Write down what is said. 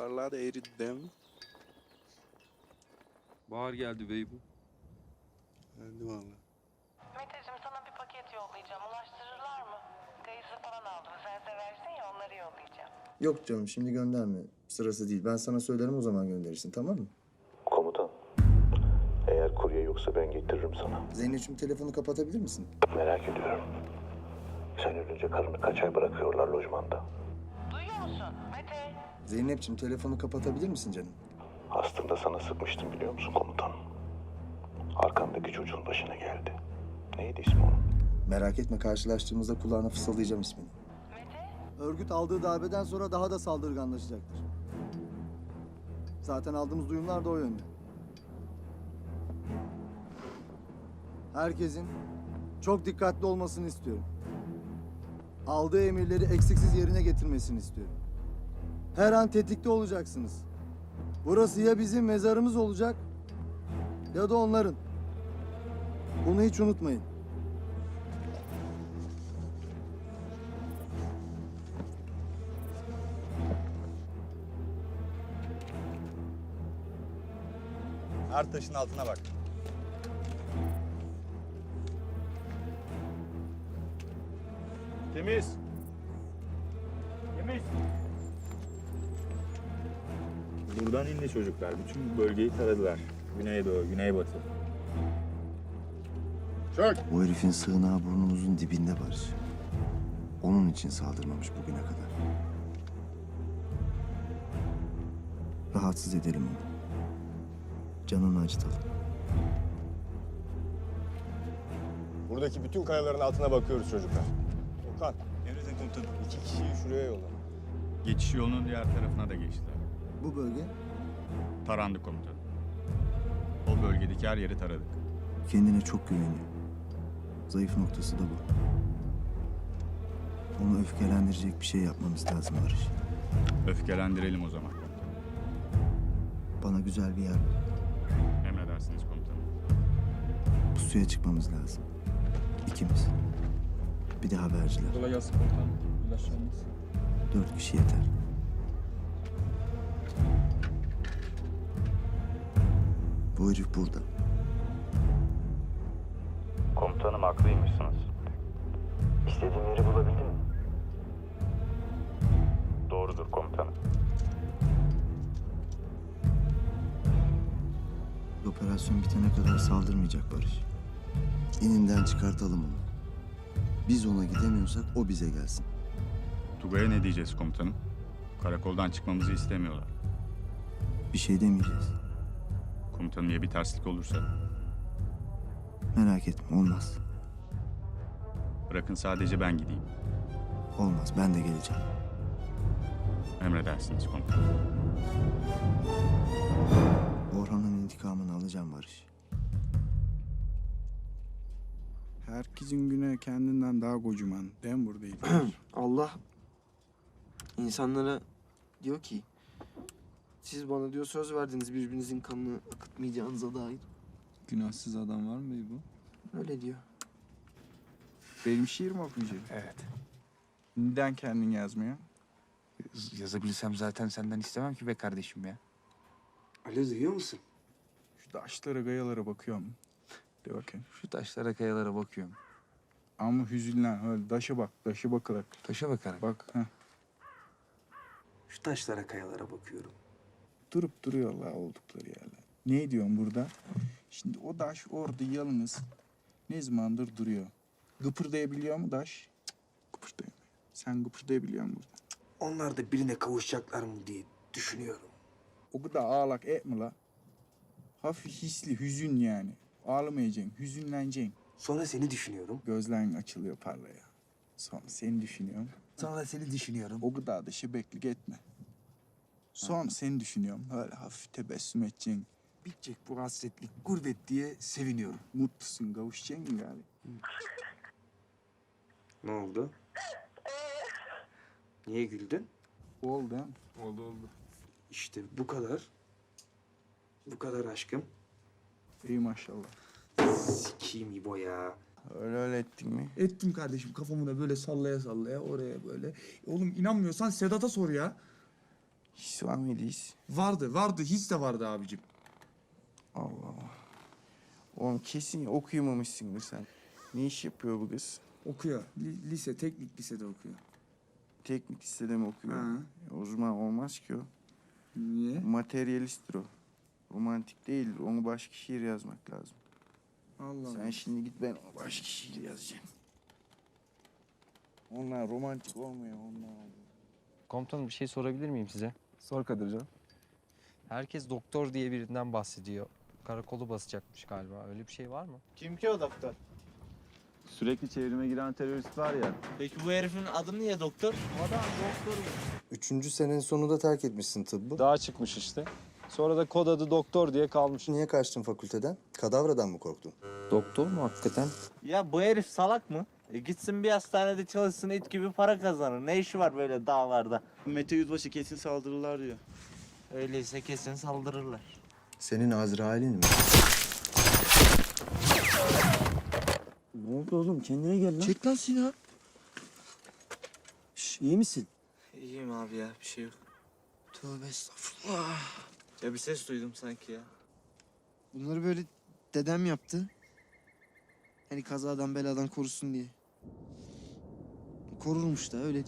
Karlar eridi değil mi? Bahar geldi bey bu. Hadi valla. Meteciğim sana bir paket yollayacağım. Ulaştırırlar mı? Kayısı falan aldım. Sen seversin ya onları yollayacağım. Yok canım şimdi gönderme. Sırası değil. Ben sana söylerim o zaman gönderirsin tamam mı? Komutan. Eğer kurye yoksa ben getiririm sana. Zeynep'ciğim telefonu kapatabilir misin? Merak ediyorum. Sen ölünce karını kaç ay bırakıyorlar lojmanda? Duyuyor musun? Zeynep'ciğim telefonu kapatabilir misin canım? Aslında sana sıkmıştım biliyor musun komutan? Arkandaki çocuğun başına geldi. Neydi ismi onun? Merak etme karşılaştığımızda kulağına fısıldayacağım ismini. Mete. Örgüt aldığı darbeden sonra daha da saldırganlaşacaktır. Zaten aldığımız duyumlar da o yönde. Herkesin çok dikkatli olmasını istiyorum. Aldığı emirleri eksiksiz yerine getirmesini istiyorum. Her an tetikte olacaksınız. Burası ya bizim mezarımız olacak ya da onların. Bunu hiç unutmayın. Her taşın altına bak. Temiz. Buradan indi çocuklar. Bütün bölgeyi taradılar. Güneydoğu, güneybatı. Çök. O herifin sığınağı burnumuzun dibinde Barış. Onun için saldırmamış bugüne kadar. Rahatsız edelim onu. Canını acıtalım. Buradaki bütün kayaların altına bakıyoruz çocuklar. Okan. Emredin komutanım. İki kişiyi şuraya yolla. Geçiş yolunun diğer tarafına da geçtiler. Bu bölge Tarandı komutanım. O bölgedeki her yeri taradık. Kendine çok güveniyor. Zayıf noktası da bu. Onu öfkelendirecek bir şey yapmamız lazım Barış. Öfkelendirelim o zaman komutanım. Bana güzel bir yer bul. Emredersiniz komutanım. Pusuya çıkmamız lazım. İkimiz. Bir de haberciler. Kolay gelsin komutanım. İlaçlarınız. Dört kişi yeter. Bu herif burada. Komutanım haklıymışsınız. İstediğim yeri bulabildin mi? Doğrudur komutanım. Operasyon bitene kadar saldırmayacak Barış. İninden çıkartalım onu. Biz ona gidemiyorsak o bize gelsin. Tugay'a ne diyeceğiz komutanım? Karakoldan çıkmamızı istemiyorlar. Bir şey demeyeceğiz. Komutanım ya bir terslik olursa? Merak etme olmaz. Bırakın sadece ben gideyim. Olmaz ben de geleceğim. Emredersiniz komutanım. Orhan'ın intikamını alacağım Barış. Herkesin güne kendinden daha kocaman. Buradaydı? Allah insanlara diyor ki siz bana diyor söz verdiniz birbirinizin kanını akıtmayacağınıza dair. Günahsız adam var mı bey bu? Öyle diyor. Benim şiir mi okuyacak? Evet. Neden kendin yazmıyor? Yazabilsem zaten senden istemem ki be kardeşim ya. Ali duyuyor musun? Şu taşlara gayalara bakıyorum. De bakayım. Şu taşlara kayalara bakıyorum. Ama hüzünlen öyle taşa bak, taşa bakarak. Taşa bakarak. Bak heh. Şu taşlara kayalara bakıyorum. Durup duruyorlar oldukları yerler. Ne diyorum burada? Şimdi o taş orada yalnız ne zamandır duruyor. Gıpırdayabiliyor mu taş? Cık, Gıpırdayamıyor. Sen gıpırdayabiliyor musun burada? Onlar da birine kavuşacaklar mı diye düşünüyorum. O kadar ağlak etme la. Hafif hisli, hüzün yani. Ağlamayacaksın, hüzünleneceksin. Sonra seni düşünüyorum. Gözlerin açılıyor parlaya. Sonra seni düşünüyorum. Sonra seni düşünüyorum. O kadar da şebeklik etme. Sonra seni düşünüyorum. Öyle hafif tebessüm edeceksin. Bitecek bu hasretlik, gurbet diye seviniyorum. Mutlusun, kavuşacaksın galiba. Ne oldu? Niye güldün? Oldu ha? Oldu oldu. İşte bu kadar. Bu kadar aşkım. İyi maşallah. Sikiyim İbo ya. Öyle öyle ettin mi? Ettim kardeşim kafamı da böyle sallaya sallaya oraya böyle. Oğlum inanmıyorsan Sedat'a sor ya. His var mıydı his? Vardı, vardı. Hiç de vardı abicim. Allah Allah. Oğlum kesin okuyamamışsındır sen. Ne iş yapıyor bu kız? Okuyor. Li- lise, teknik lisede okuyor. Teknik lisede mi okuyor? Ha. E, O zaman olmaz ki o. Niye? Materyalisttir o. Romantik değil. Onu başka şiir yazmak lazım. Allah Sen şimdi git ben ona başka şiir yazacağım. Onlar romantik olmuyor onlar. Komutanım bir şey sorabilir miyim size? Sor Kadircan. Herkes doktor diye birinden bahsediyor. Karakolu basacakmış galiba. Öyle bir şey var mı? Kim ki o doktor? Sürekli çevrime giren terörist var ya. Peki bu herifin adı niye doktor? Üçüncü senenin sonunda terk etmişsin tıbbı. Dağa çıkmış işte. Sonra da kod adı doktor diye kalmış. Niye kaçtın fakülteden? Kadavradan mı korktun? Doktor mu hakikaten? Ya bu herif salak mı? E gitsin bir hastanede çalışsın it gibi para kazanır. Ne işi var böyle dağlarda? Mete Yüzbaşı kesin saldırırlar diyor. Öyleyse kesin saldırırlar. Senin Azrail'in mi? Ne oldu oğlum? Kendine gel lan. Çek lan silahı. Şş, iyi misin? İyiyim abi ya bir şey yok. Tövbe estağfurullah. Ya bir ses duydum sanki ya. Bunları böyle dedem yaptı. Hani kazadan beladan korusun diye. Korurmuş da öyle